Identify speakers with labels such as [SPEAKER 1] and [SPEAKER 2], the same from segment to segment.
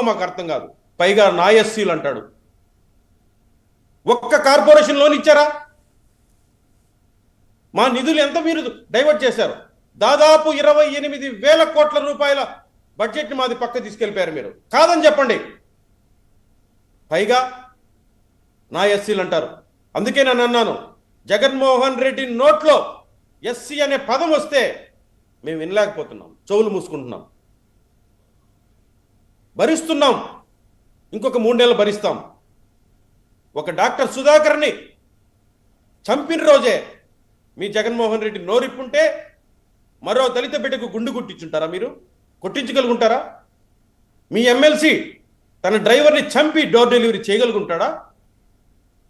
[SPEAKER 1] మాకు అర్థం కాదు. పైగా నా ఎస్సీలు అంటాడు. ఒక్క కార్పొరేషన్ లోన్ ఇచ్చారా? మా నిధులు ఎంత మీరు డైవర్ట్ చేశారు? దాదాపు ఇరవై ఎనిమిది వేల కోట్ల రూపాయల బడ్జెట్ని మాది పక్క తీసుకెళ్ళిపోయారు మీరు. కాదని చెప్పండి. పైగా నా ఎస్సీలు అంటారు. అందుకే నేను అన్నాను జగన్మోహన్ రెడ్డి నోట్లో ఎస్సీ అనే పదం వస్తే మేము వినలేకపోతున్నాం చెవులు మూసుకుంటున్నాం. భరిస్తున్నాం. ఇంకొక మూడేళ్ళు భరిస్తాం. ఒక డాక్టర్ సుధాకర్ని చంపిన రోజే మీ జగన్మోహన్ రెడ్డి నోరిప్పుంటే మరో దళిత బిడ్డకు గుండు కొట్టించుంటారా మీరు? కొట్టించగలుగుంటారా? మీ ఎమ్మెల్సీ తన డ్రైవర్ని చంపి డోర్ డెలివరీ చేయగలుగుంటాడా?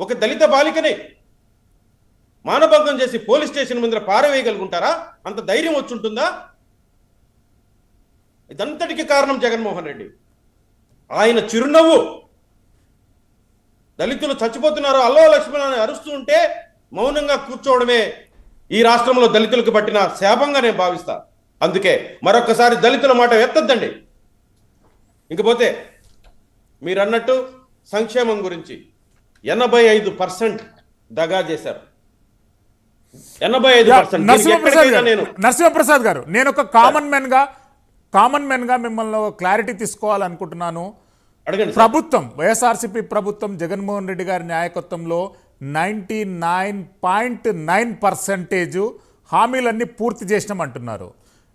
[SPEAKER 1] ఒక దళిత బాలికని మానభంగం చేసి పోలీస్ స్టేషన్ ముందర పారవేయగలుగుంటారా? అంత ధైర్యం వచ్చుంటుందా? ఇదంతటికి కారణం జగన్మోహన్ రెడ్డి. ఆయన చిరునవ్వు. దళితులు చచ్చిపోతున్నారు. అల్లో లక్ష్మణ్ అని అరుస్తూ ఉంటే మౌనంగా కూర్చోవడమే ఈ రాష్ట్రంలో దళితులకు పట్టిన శాపంగా నేను భావిస్తా. అందుకే మరొకసారి దళితుల మాట ఎత్తద్దండి. ఇంకపోతే మీరు అన్నట్టు సంక్షేమం గురించి ఎనభై ఐదు పర్సెంట్ దగా చేశారు. ఎనభై ఐదు పర్సెంట్.
[SPEAKER 2] నరసింహప్రసాద్ గారు
[SPEAKER 1] నేను
[SPEAKER 2] నరసింహప్రసాద్ గారు నేను ఒక కామన్ మ్యాన్గా కామన్ మ్యాన్గా మిమ్మల్ని క్లారిటీ తీసుకోవాలనుకుంటున్నాను.
[SPEAKER 1] అడగండి.
[SPEAKER 2] ప్రభుత్వం వైఎస్ఆర్సీపీ ప్రభుత్వం జగన్మోహన్ రెడ్డి గారి నాయకత్వంలో ninety nine point nine percentage హామీలన్నీ పూర్తి చేసినామంటున్నారు.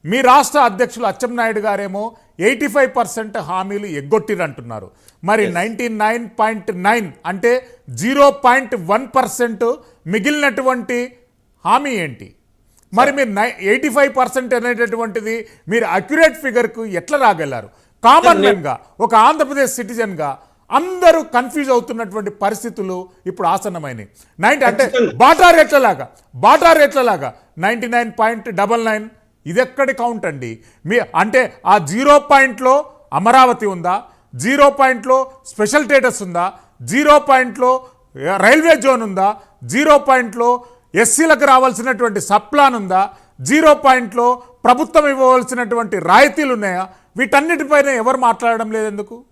[SPEAKER 2] మీ రాష్ట్ర అధ్యక్షులు అచ్చెన్నాయుడు గారేమో ఎయిటీ ఫైవ్ పర్సెంట్ హామీలు ఎగ్గొట్టిరంటున్నారు. మరి నైంటీ నైన్ పాయింట్ నైన్ అంటే జీరో పాయింట్ వన్ పర్సెంట్ మిగిలినటువంటి హామీ ఏంటి? మరి మీరు నై ఎయిటీ ఫైవ్ పర్సెంట్ అనేటటువంటిది మీరు అక్యురేట్ ఫిగర్కు ఎట్లా రాగలరు? కామన్ మ్యాన్గా ఒక ఆంధ్రప్రదేశ్ సిటిజన్గా అందరూ కన్ఫ్యూజ్ అవుతున్నటువంటి పరిస్థితులు ఇప్పుడు ఆసన్నమైనవి నైన్టీ అంటే బాటా రేట్లలాగా Bata రేట్లలాగా ninety nine point double nine ఇది ఎక్కడి కౌంట్ అండి? మీ అంటే ఆ జీరో పాయింట్లో అమరావతి ఉందా? జీరో పాయింట్లో స్పెషల్ స్టేటస్ ఉందా? జీరో పాయింట్లో రైల్వే జోన్ ఉందా? జీరో పాయింట్లో ఎస్సీలకు రావాల్సినటువంటి సప్లాన్ ఉందా? జీరో పాయింట్లో ప్రభుత్వం ఇవ్వవలసినటువంటి రాయితీలు ఉన్నాయా వీటన్నిటిపైన ఎవరు మాట్లాడడం లేదు ఎందుకు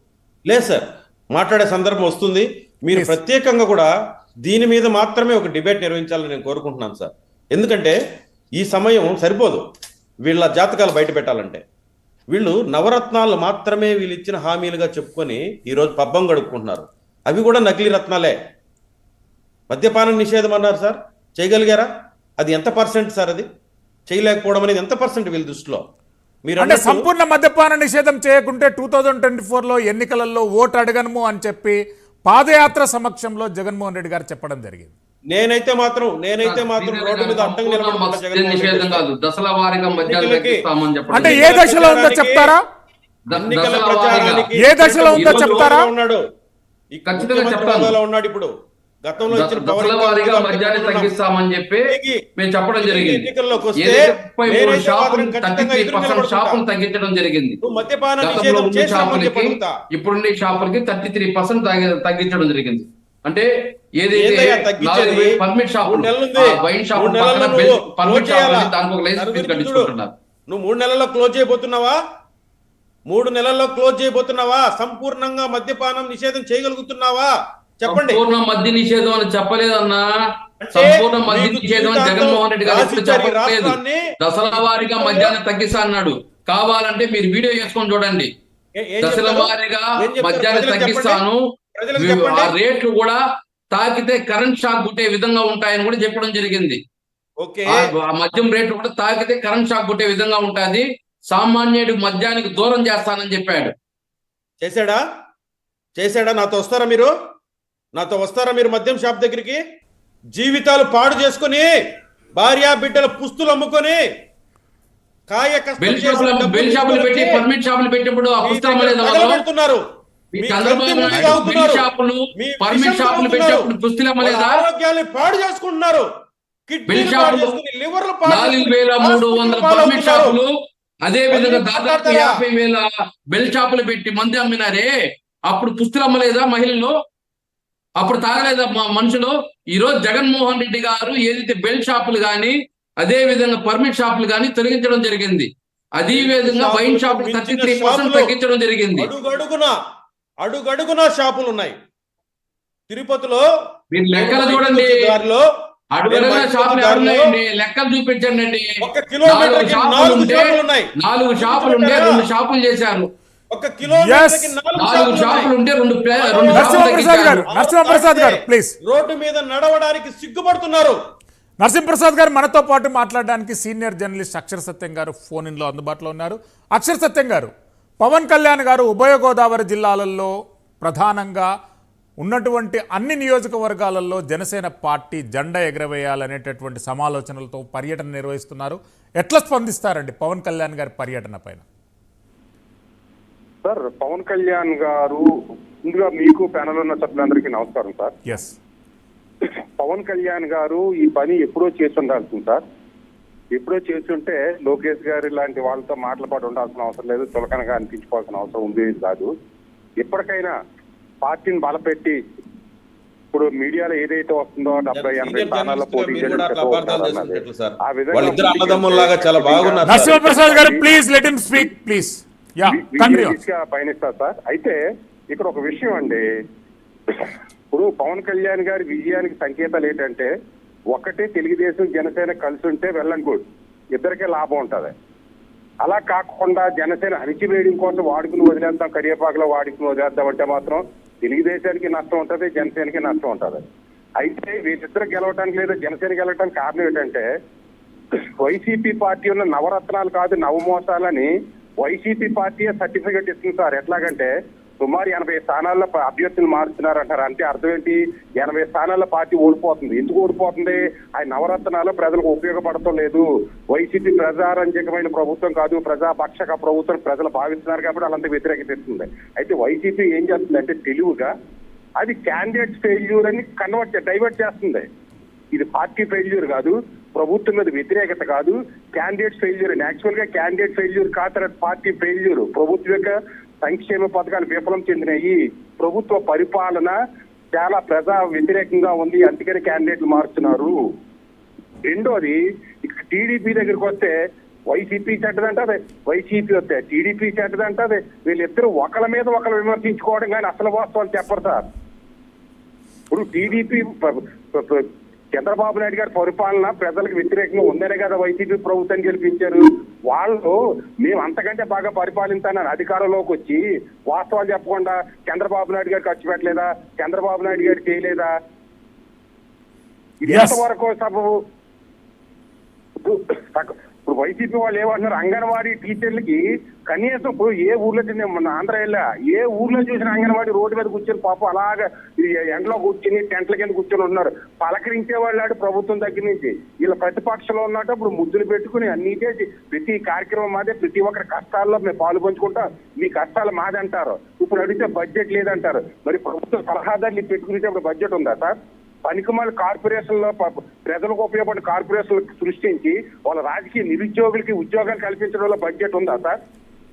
[SPEAKER 1] లేదు సార్. మాట్లాడే సందర్భం వస్తుంది. మీరు. ప్రత్యేకంగా కూడా దీని మీద మాత్రమే ఒక డిబేట్ నిర్వహించాలని నేను కోరుకుంటున్నాను సార్. ఎందుకంటే ఈ సమయం సరిపోదు. వీళ్ళ జాతకాలు బయట పెట్టాలంటే. వీళ్ళు నవరత్నాలు మాత్రమే వీళ్ళు ఇచ్చిన హామీలుగా చెప్పుకొని ఈరోజు పబ్బం గడుపుకుంటున్నారు. అవి కూడా నకిలీ రత్నాలే. మద్యపానం నిషేధం అన్నారు సార్. చేయగలిగారా? అది ఎంత పర్సెంట్ సార్ అది? చేయలేకపోవడం అనేది ఎంత పర్సెంట్ వీళ్ళ దృష్టిలో? మీరు
[SPEAKER 2] అంటే సంపూర్ణ మద్యపాన నిషేధం చేయకుంటే టూ థౌజండ్ ట్వంటీ ఫోర్లో ఎన్నికలలో ఓటు అడగను అని చెప్పి పాదయాత్ర సమక్షంలో జగన్మోహన్ రెడ్డి గారు చెప్పడం జరిగింది.
[SPEAKER 1] నేనైతే మాత్రం నేనైతే మాత్రం రోడ్డు మీద
[SPEAKER 3] తగ్గిస్తామని చెప్పడం
[SPEAKER 2] అంటే ఏ దశలో ఉందో చెప్తారా?
[SPEAKER 1] ఎన్నికల ప్రచారానికి.
[SPEAKER 2] ఏ దశలో ఉందో చెప్తారా?
[SPEAKER 1] ఉన్నాడు. ఈ
[SPEAKER 3] ఖచ్చితంగా
[SPEAKER 1] ఉన్నాడు ఇప్పుడు. గతంలో ఇచ్చిన పవర్
[SPEAKER 3] మద్యాన్ని. తగ్గిస్తామని చెప్పి మేము చెప్పడం జరిగింది.
[SPEAKER 1] ఎన్నికల్లోకి వస్తే
[SPEAKER 3] షాపులు తగ్గించడం జరిగింది. షాపులకి. ఇప్పుడున్న షాపులకి థర్టీ త్రీ పర్సెంట్ తగ్గించడం జరిగింది. అంటే ఏదైతే పర్మిట్ షాపులు వైన్ షాపులు పర్మిట్
[SPEAKER 1] క్లోజ్
[SPEAKER 3] షాపులు
[SPEAKER 1] చేయాలా?
[SPEAKER 3] దానికి ఒక లైసెన్స్
[SPEAKER 1] నలుగురు
[SPEAKER 3] ఫీజు కట్టించుకుంటున్నారు.
[SPEAKER 1] నువ్వు మూడు నెలల్లో క్లోజ్ చేయబోతున్నావా? మూడు నెలల్లో క్లోజ్ చేయబోతున్నావా? సంపూర్ణంగా మద్యపానం నిషేధం చేయగలుగుతున్నావా? చెప్పండి.
[SPEAKER 3] సంపూర్ణ మద్య నిషేధం అని చెప్పలేదన్నా. సంపూర్ణ మద్య నిషేధం అని జగన్మోహన్ రెడ్డి గారు ఎప్పుడు చెప్పలేదు. దశల వారీగా మద్యాన్ని తగ్గిస్తా అన్నాడు కావాలంటే మీరు వీడియో చేసుకొని చూడండి. దశల? వారీగా? మద్యాన్ని తగ్గిస్తాను. ఆ రేట్లు కూడా తాకితే కరెంట్ షాక్ కొట్టే విధంగా ఉంటాయని కూడా చెప్పడం జరిగింది. మద్యం రేట్లు కూడా తాకితే కరెంట్ షాక్ కొట్టే విధంగా ఉంటుంది. సామాన్యుడి మద్యానికి దూరం చేస్తానని చెప్పాడు.
[SPEAKER 1] చేశాడా? చేశాడా? నాతో వస్తారా మీరు? నాతో వస్తారా మీరు మద్యం షాప్ దగ్గరికి? జీవితాలు పాడు చేసుకుని భార్య బిడ్డల పుస్తులు అమ్ముకొని కాయ
[SPEAKER 3] పర్మిట్ షాపులు పెట్టినప్పుడు
[SPEAKER 1] ఆరోగ్యాన్ని పాడు చేసుకుంటున్నారు.
[SPEAKER 3] అదే విధంగా దాదాపు? యాభై వేల బెల్ షాపులు పెట్టి మంది అమ్మినారే. అప్పుడు పుస్తులు అమ్మలేదా మహిళలు? అప్పుడు తాగలేదా మా మనుషులు? ఈ రోజు జగన్మోహన్ రెడ్డి గారు ఏదైతే బెల్ షాపులు గాని అదే విధంగా పర్మిట్ షాపులు గాని తొలగించడం జరిగింది. అదే విధంగా wine shop thirty three percent తగ్గించడం జరిగింది.
[SPEAKER 1] అడుగడుగున అడుగడుగున షాపులు ఉన్నాయి. తిరుపతిలో
[SPEAKER 3] మీరు లెక్కలు చూడండి.
[SPEAKER 1] నేను
[SPEAKER 3] షాపులు ఎవరున్నాయండి లెక్కలు చూపించండి. నాలుగు షాపులు ఉంటే రెండు షాపులు చేశారు.
[SPEAKER 1] ఒక
[SPEAKER 3] నాలుగు షాపులు ఉంటే రెండు
[SPEAKER 2] నరసింహప్రసాద్ గారు నరసింహప్రసాద్ గారు ప్లీజ్
[SPEAKER 1] రోడ్డు మీద నడవడానికి సిగ్గుపడుతున్నారు.
[SPEAKER 2] నరసింహప్రసాద్ గారు మనతో పాటు మాట్లాడడానికి సీనియర్ జర్నలిస్ట్ అక్షర సత్యం గారు ఫోన్ ఇన్లో అందుబాటులో ఉన్నారు. అక్షర సత్యం గారు పవన్ కళ్యాణ్ గారు ఉభయ గోదావరి జిల్లాలలో ప్రధానంగా ఉన్నటువంటి అన్ని నియోజకవర్గాలలో జనసేన పార్టీ జెండా ఎగరవేయాలనేటటువంటి సమాలోచనలతో పర్యటన నిర్వహిస్తున్నారు. ఎట్లా స్పందిస్తారండి పవన్ కళ్యాణ్ గారి పర్యటన పైన?
[SPEAKER 4] సార్ పవన్ కళ్యాణ్ గారు ముందుగా మీకు ప్యానల్ ఉన్న సభ్యులందరికీ నమస్కారం సార్.
[SPEAKER 2] ఎస్
[SPEAKER 4] పవన్ కళ్యాణ్ గారు ఈ పని ఎప్పుడో చేసి ఉండాల్సింది సార్. ఎప్పుడో చేస్తుంటే లోకేష్ గారి లాంటి వాళ్ళతో మాటలు పాటు ఉండాల్సిన అవసరం లేదు చులకనగా అనిపించుకోవాల్సిన అవసరం ఉంది కాదు. ఎప్పటికైనా పార్టీని బలపెట్టి ఇప్పుడు మీడియాలో ఏదైతే వస్తుందో డెబ్బై ఎనభై స్థానాల్లో పోటీ
[SPEAKER 1] సార్.
[SPEAKER 4] ఆ విధంగా
[SPEAKER 1] చాలా బాగున్నారు
[SPEAKER 2] గారు please let him speak please
[SPEAKER 4] పయనిస్తారు sir. అయితే ఇక్కడ ఒక విషయం అండి. ఇప్పుడు పవన్ కళ్యాణ్ గారి విజయానికి సంకేతాలు ఏంటంటే ఒకటే తెలుగుదేశం జనసేన కలిసి ఉంటే వెళ్ళండి గుడ్. ఇద్దరికే లాభం ఉంటది. అలా కాకుండా జనసేన అణిచివేయడం కోసం వాడుకుని వదిలేద్దాం కరివేపాకులో వాడుకుని వదిలేద్దాం అంటే మాత్రం తెలుగుదేశానికి నష్టం ఉంటది జనసేనకి నష్టం ఉంటది. అయితే వీళ్ళిద్దరు గెలవడానికి లేదా జనసేన గెలవడానికి కారణం ఏంటంటే వైసీపీ పార్టీ ఉన్న నవరత్నాలు కాదు నవమోసాలని వైసీపీ పార్టీ సర్టిఫికెట్ ఇస్తుంది సార్? ఎట్లాగంటే సుమారు ఎనభై స్థానాల్లో అభ్యర్థులు మారుస్తున్నారు అంటారు అంటే అర్థం ఏంటి? ఎనభై స్థానాల్లో పార్టీ ఓడిపోతుంది. ఎందుకు ఓడిపోతుంది? ఆ నవరత్నాలు ప్రజలకు ఉపయోగపడటం లేదు. వైసీపీ ప్రజారంజకమైన ప్రభుత్వం కాదు. ప్రజాపక్షక ప్రభుత్వం ప్రజలు భావిస్తున్నారు కాబట్టి వాళ్ళంతా వ్యతిరేకత ఇస్తుంది అయితే వైసీపీ ఏం చేస్తుంది అంటే తెలివిగా అది క్యాండిడేట్ ఫెయిల్యూర్ అని కన్వర్ట్ డైవర్ట్ చేస్తుంది. ఇది పార్టీ ఫెయిల్యూర్ కాదు ప్రభుత్వం మీద వ్యతిరేకత కాదు క్యాండిడేట్ ఫెయిల్యూర్. అని యాక్చువల్గా క్యాండిడేట్ ఫెయిల్యూర్ కాదు పార్టీ ఫెయిల్యూర్. ప్రభుత్వం యొక్క సంక్షేమ పథకాలు విఫలం చెందినాయి. ప్రభుత్వ పరిపాలన చాలా ప్రజా వ్యతిరేకంగా ఉంది అందుకని క్యాండిడేట్లు మారుతున్నారు. రెండోది ఇక్కడ టీడీపీ దగ్గరికి వస్తే వైసీపీ చెడ్డదంటది వైసీపీ వస్తే టీడీపీ చెడ్డదంటది వీళ్ళిద్దరూ ఒకళ్ళ మీద ఒకరు విమర్శించుకోవడం కానీ అసలు వాస్తవాలు చెప్పరు సార్. ఇప్పుడు టీడీపీ చంద్రబాబు నాయుడు గారి పరిపాలన ప్రజలకు వ్యతిరేకంగా ఉందనే కదా వైసీపీ ప్రభుత్వం గెలిపించారు. వాళ్ళు మేము అంతకంటే బాగా పరిపాలించానని అధికారంలోకి వచ్చి వాస్తవాలు చెప్పకుండా చంద్రబాబు నాయుడు గారు ఖర్చు పెట్టలేదా? చంద్రబాబు నాయుడు గారు చేయలేదా? ఇది. ఎంతవరకు సబబు? ఇప్పుడు వైసీపీ వాళ్ళు ఏమంటున్నారు? అంగన్వాడీ టీచర్లకి కనీసం ఇప్పుడు ఏ ఊర్లో తిన్నా మన ఆంధ్ర వెళ్ళా ఏ ఊర్లో చూసిన అంగన్వాడీ రోడ్డు మీద కూర్చొని పాపం అలాగా ఈ ఎండలో కూర్చొని టెంట్ల కింద కూర్చొని ఉన్నారు. పలకరించే వాళ్ళు ప్రభుత్వం దగ్గర నుంచి. వీళ్ళ ప్రతిపక్షంలో ఉన్నట్టు ఇప్పుడు ముద్దులు పెట్టుకుని అన్ని చేసి ప్రతి కార్యక్రమం మాదే ప్రతి ఒక్కరి కష్టాల్లో మేము పాలు పంచుకుంటాం. మీ కష్టాలు మాదంటారు. ఇప్పుడు అడిగితే బడ్జెట్ లేదంటారు. మరి ప్రభుత్వ సలహాదారులు పెట్టుకునేటప్పుడు బడ్జెట్ ఉందా సార్? పనికిమాల కార్పొరేషన్లో ప- ప్రజలకు ఉపయోగపడే కార్పొరేషన్లు సృష్టించి వాళ్ళ రాజకీయ నిరుద్యోగులకి ఉద్యోగాలు కల్పించడంలో బడ్జెట్ ఉందా సార్?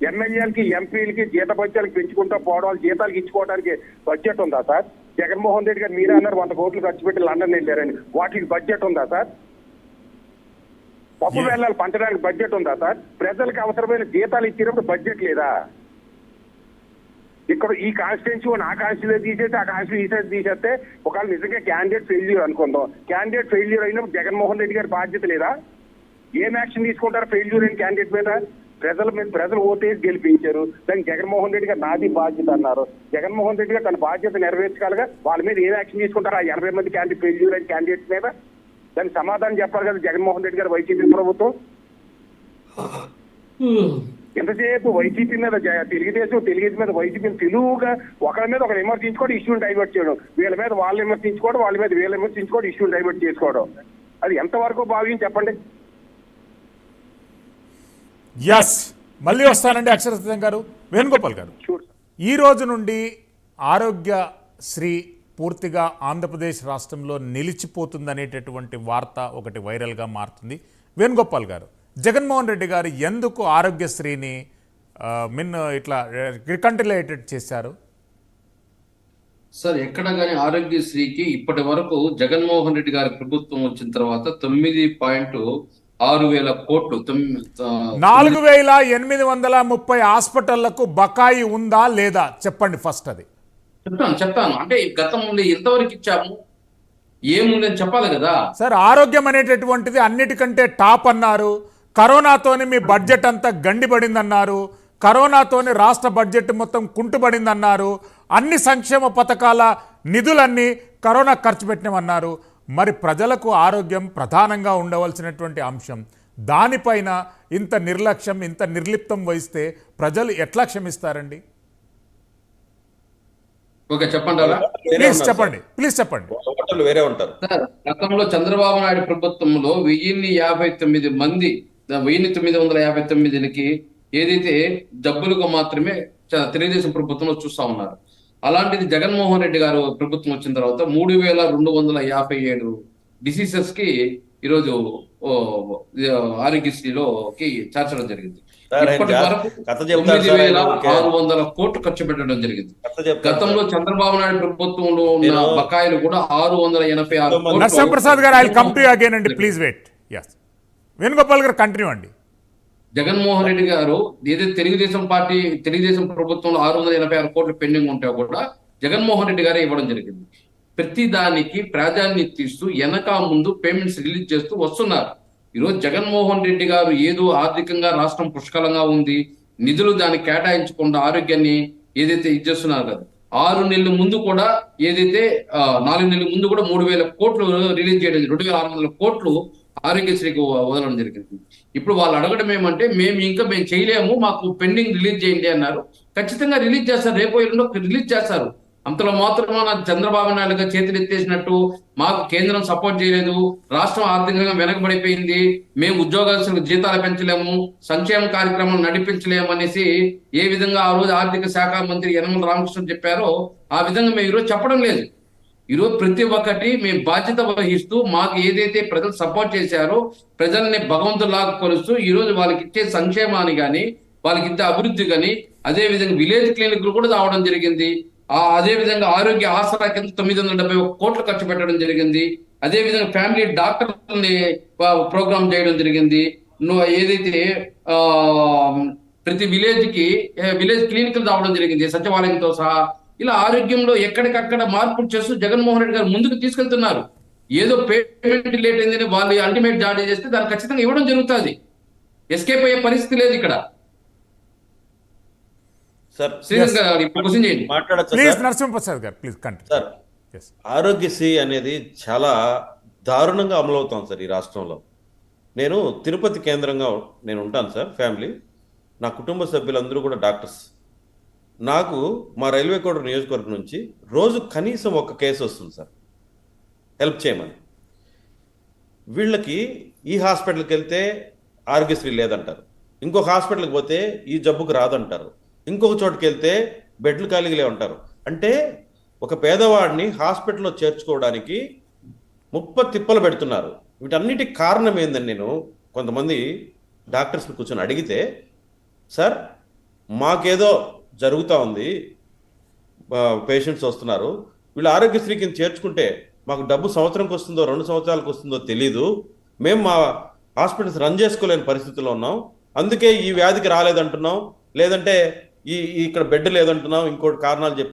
[SPEAKER 4] ఎమ్మెల్యేలకి ఎంపీలకి జీత బడ్జెట్లకు పెంచుకుంటా పోవడం జీతాలకు ఇచ్చుకోవడానికి బడ్జెట్ ఉందా సార్? జగన్మోహన్ రెడ్డి గారు మీరే అన్నారు వంద కోట్లు ఖర్చు పెట్టి లండన్ వెళ్ళారని. వాటికి బడ్జెట్ ఉందా సార్? పప్పు. వెళ్ళాలి పంచడానికి బడ్జెట్ ఉందా సార్? ప్రజలకు అవసరమైన జీతాలు ఇచ్చినప్పుడు బడ్జెట్ లేదా? ఇక్కడ ఈ కాన్స్టిట్యున్సీ ఆ కాన్స్టిట్యూన్సీ తీసేసి ఆ కాన్స్టిట్యూన్సీ తీసేస్తే ఒకవేళ నిజంగా క్యాండిడేట్ ఫెయిల్యూర్ అనుకుందాం. క్యాండిడేట్ ఫెయిల్యూర్ అయినప్పుడు జగన్మోహన్ రెడ్డి గారి బాధ్యత లేదా? ఏం యాక్షన్ తీసుకుంటారు ఫెయిల్యూర్ అయిన క్యాండిడేట్ మీద? ప్రజల మీద ప్రజలు ఓటేసి గెలిపించారు. దానికి జగన్మోహన్ రెడ్డి గారు నాది బాధ్యత అన్నారు. జగన్మోహన్ రెడ్డి గారు తన బాధ్యత నెరవేర్చగలగా వాళ్ళ మీద ఏం యాక్షన్ తీసుకుంటారు? ఆ ఎనభై మంది క్యాండిడేట్ ఫెయిల్యూర్ అయిన క్యాండిడేట్స్ మీద? దానికి సమాధానం చెప్పాలి కదా జగన్మోహన్ రెడ్డి గారు వైసీపీ ప్రభుత్వం. ఎంతసేపు వైసీపీ మీద తెలుగుదేశం తెలుగుదేశం మీద వైసీపీ తెలుగుగా ఒకరి మీద ఒకరు విమర్శించుకోవడం ఇష్యూని డైవర్ట్ చేయడం. వీళ్ళ మీద వాళ్ళు విమర్శించుకోవడం వాళ్ళ మీద వీళ్ళు విమర్శించుకోవడం ఇష్యూని డైవర్ట్ చేసుకోవడం అది ఎంతవరకు భావ్యం చెప్పండి?
[SPEAKER 2] ఎస్ మళ్ళీ వస్తానండి అక్షర సత్యం గారు వేణుగోపాల్ గారు. ఈ రోజు నుండి ఆరోగ్యశ్రీ పూర్తిగా ఆంధ్రప్రదేశ్ రాష్ట్రంలో నిలిచిపోతుందనేటటువంటి వార్త ఒకటి వైరల్గా మారుతుంది. వేణుగోపాల్ గారు జగన్మోహన్ రెడ్డి గారు ఎందుకు ఆరోగ్యశ్రీని మిన్ ఇట్లా రికంటిలేటెడ్ చేశారు?
[SPEAKER 3] సార్ ఎక్కడ కానీ ఆరోగ్యశ్రీకి ఇప్పటి వరకు జగన్మోహన్ రెడ్డి గారి ప్రభుత్వం వచ్చిన తర్వాత తొమ్మిది పాయింట్ ఆరు వేల కోట్లు
[SPEAKER 2] నాలుగు వేల ఎనిమిది వందల ముప్పై హాస్పిటళ్ళకు బకాయి ఉందా లేదా? చెప్పండి ఫస్ట్ అది.
[SPEAKER 3] చెప్తాను చెప్తాను. అంటే గతంలో ఎంతవరకు ఇచ్చాము? ఏముందని చెప్పాలి కదా.
[SPEAKER 2] సార్ ఆరోగ్యం అనేటటువంటిది అన్నిటికంటే టాప్ అన్నారు. కరోనాతోని మీ బడ్జెట్ అంతా గండిపడిందన్నారు. కరోనాతోని రాష్ట్ర బడ్జెట్ మొత్తం కుంటుపడిందన్నారు. అన్ని సంక్షేమ పథకాల నిధులన్నీ కరోనా ఖర్చు పెట్టినామన్నారు. మరి ప్రజలకు ఆరోగ్యం ప్రధానంగా ఉండవలసినటువంటి అంశం. దానిపైన ఇంత నిర్లక్ష్యం ఇంత నిర్లిప్తం వహిస్తే ప్రజలు ఎట్లా క్షమిస్తారండి?
[SPEAKER 3] ఓకే చెప్పండి
[SPEAKER 2] ప్లీజ్ చెప్పండి ప్లీజ్ చెప్పండి.
[SPEAKER 1] వేరే ఉంటారు.
[SPEAKER 3] సార్ గతంలో చంద్రబాబు నాయుడు ప్రభుత్వంలో వెయ్యిన్ని యాభై తొమ్మిది మంది వెయ్యిన్ని తొమ్మిది వందల యాభై తొమ్మిదికి ఏదైతే జబ్బులకు మాత్రమే తెలుగుదేశం ప్రభుత్వంలో చూస్తా ఉన్నారు. అలాంటిది జగన్మోహన్ రెడ్డి గారు ప్రభుత్వం వచ్చిన తర్వాత మూడు వేల రెండు వందల యాభై ఏడు డిసీజెస్కి ఈరోజు ఆరోగ్యశ్రీలోకి చేర్చడం జరిగింది. తొమ్మిది వేల. ఆరు వందల కోట్లు ఖర్చు పెట్టడం జరిగింది. గతంలో. చంద్రబాబు నాయుడు ప్రభుత్వంలో ఉన్న
[SPEAKER 1] నేను-
[SPEAKER 3] బకాయిలు కూడా ఆరు వందల ఎనభై ఆరు
[SPEAKER 2] నరసింహప్రసాద్ గారు ఐ కమ్ టు అగైన్ అండి ప్లీజ్ వెయిట్ వేణుగోపాల్ గారు కంటిన్యూ అండి.
[SPEAKER 3] జగన్మోహన్ రెడ్డి గారు ఏదైతే తెలుగుదేశం పార్టీ తెలుగుదేశం ప్రభుత్వంలో ఆరు వందల ఎనభై ఆరు కోట్లు పెండింగ్ ఉంటే కూడా జగన్మోహన్ రెడ్డి గారే ఇవ్వడం జరిగింది. ప్రతి దానికి ప్రాధాన్యత ఇస్తూ వెనక ముందు పేమెంట్స్ రిలీజ్ చేస్తూ వస్తున్నారు. ఈరోజు జగన్మోహన్ రెడ్డి గారు ఏదో ఆర్థికంగా రాష్ట్రం పుష్కలంగా ఉంది. నిధులు దానికి కేటాయించకుండా ఆరోగ్యాన్ని ఏదైతే ఇచ్చేస్తున్నారు కదా ఆరు నెలల ముందు కూడా ఏదైతే నాలుగు నెలల ముందు కూడా మూడు వేల కోట్లు రిలీజ్ చేయడం రెండు వేల ఆరు వందల కోట్లు ఆరోగ్యశ్రీకి వదలడం జరిగింది. ఇప్పుడు వాళ్ళు అడగడం ఏమంటే మేము ఇంకా మేము చేయలేము మాకు పెండింగ్ రిలీజ్ చేయండి అన్నారు. ఖచ్చితంగా రిలీజ్ చేస్తారు. రేపు ఎల్లుండో రిలీజ్ చేస్తారు. అంతలో మాత్రమే చంద్రబాబు నాయుడుగా చేతులు ఎత్తేసినట్టు మాకు కేంద్రం సపోర్ట్ చేయలేదు రాష్ట్రం ఆర్థికంగా వెనకబడిపోయింది మేము ఉద్యోగస్తులకు జీతాలు పెంచలేము సంక్షేమ కార్యక్రమాలు నడిపించలేము అనేసి ఏ విధంగా ఆ రోజు ఆర్థిక శాఖ మంత్రి యనమల రామకృష్ణ చెప్పారో ఆ విధంగా మేము ఈరోజు చెప్పడం లేదు. ఈరోజు ప్రతి ఒక్కటి మేము బాధ్యత వహిస్తూ మాకు ఏదైతే ప్రజలు సపోర్ట్ చేశారో ప్రజల్ని భగవంతులాగా కొలుస్తూ ఈరోజు వాళ్ళకి ఇచ్చే సంక్షేమాన్ని కానీ వాళ్ళకి ఇచ్చే అభివృద్ధి కానీ అదే విధంగా విలేజ్ క్లినిక్లు కూడా రావడం జరిగింది. ఆ అదే విధంగా ఆరోగ్య ఆసరా కింద తొమ్మిది వందల డెబ్బై ఒక్క కోట్లు ఖర్చు పెట్టడం జరిగింది. అదేవిధంగా ఫ్యామిలీ డాక్టర్ని ప్రోగ్రామ్ చేయడం జరిగింది. నువ్వు ఏదైతే ప్రతి విలేజ్కి విలేజ్ క్లినిక్లు రావడం జరిగింది. సచివాలయంతో సహా ఇలా ఆరోగ్యంలో ఎక్కడికక్కడ మార్పులు చేస్తూ జగన్మోహన్ రెడ్డి గారు ముందుకు తీసుకెళ్తున్నారు. ఏదో పేమెంట్ లేట్ అయిందని వాళ్ళు అల్టిమేట్ జారీ చేస్తే దాన్ని ఖచ్చితంగా ఇవ్వడం జరుగుతుంది. ఎస్కేప్ అయ్యే పరిస్థితి లేదు ఇక్కడ.
[SPEAKER 1] ఆరోగ్యశ్రీ అనేది చాలా దారుణంగా అమలవుతాం సార్ ఈ రాష్ట్రంలో. నేను తిరుపతి కేంద్రంగా నేను ఉంటాను సార్ ఫ్యామిలీ. నా కుటుంబ సభ్యులందరూ కూడా డాక్టర్స్. నాకు మా రైల్వే కోట నియోజకవర్గం నుంచి రోజు కనీసం ఒక కేసు వస్తుంది సార్. హెల్ప్ చేయమని. వీళ్ళకి ఈ హాస్పిటల్కి వెళ్తే ఆరోగ్యశ్రీ లేదంటారు. ఇంకొక హాస్పిటల్కి పోతే ఈ జబ్బుకు రాదంటారు. ఇంకొక చోటుకి వెళ్తే బెడ్లు ఖాళీగా ఉంటారు అంటే ఒక పేదవాడిని హాస్పిటల్లో చేర్చుకోవడానికి ముప్ప తిప్పలు పెడుతున్నారు. వీటన్నిటికి కారణం ఏందని నేను కొంతమంది డాక్టర్స్ని కూర్చొని అడిగితే సార్ మాకేదో జరుగుతూ ఉంది. పేషెంట్స్ వస్తున్నారు. వీళ్ళు ఆరోగ్యశ్రీ కింద చేర్చుకుంటే మాకు డబ్బు సంవత్సరంకి వస్తుందో రెండు సంవత్సరాలకు వస్తుందో తెలీదు. మేము మా హాస్పిటల్స్ రన్ చేసుకోలేని పరిస్థితిలో ఉన్నాం. అందుకే ఈ వ్యాధికి రాలేదంటున్నాం. లేదంటే ఈ ఇక్కడ బెడ్ లేదంటున్నాం. ఇంకోటి కారణాలు చెప్పి